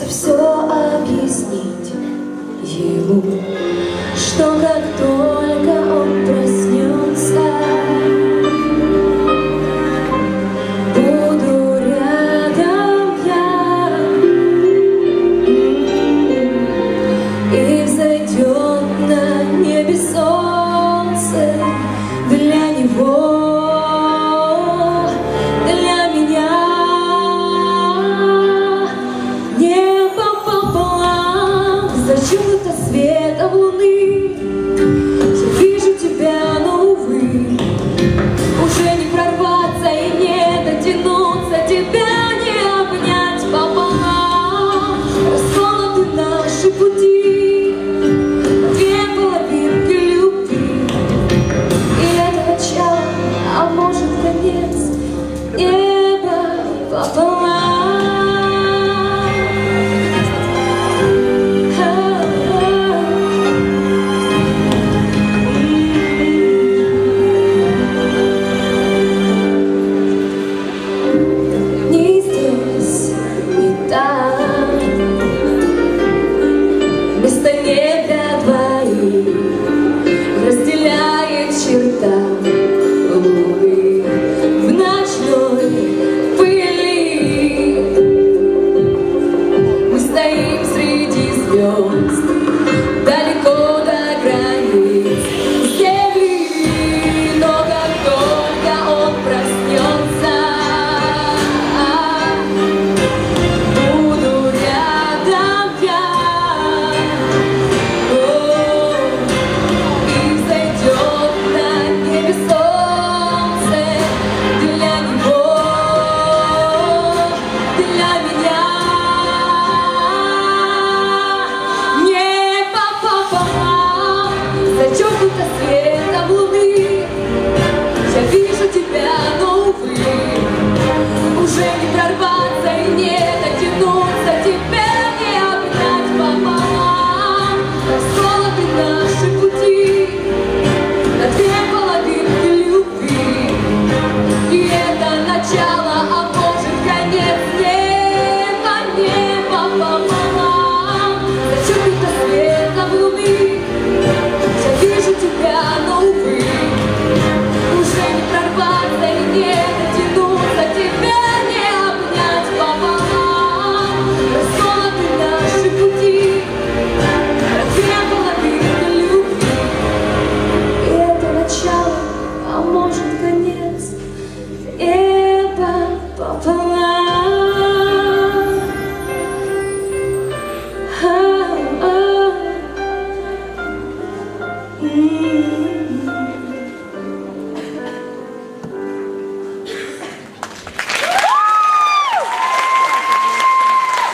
просто все объяснить ему, что как только он проснется, буду рядом я, и взойдет на небе солнце для него. луны. Вижу тебя, но, Уже не прорваться и не дотянуться. Тебя не обнять пополам Расколоты наши пути. Две половинки любви. И это начало, а может конец. Небо пополам friends.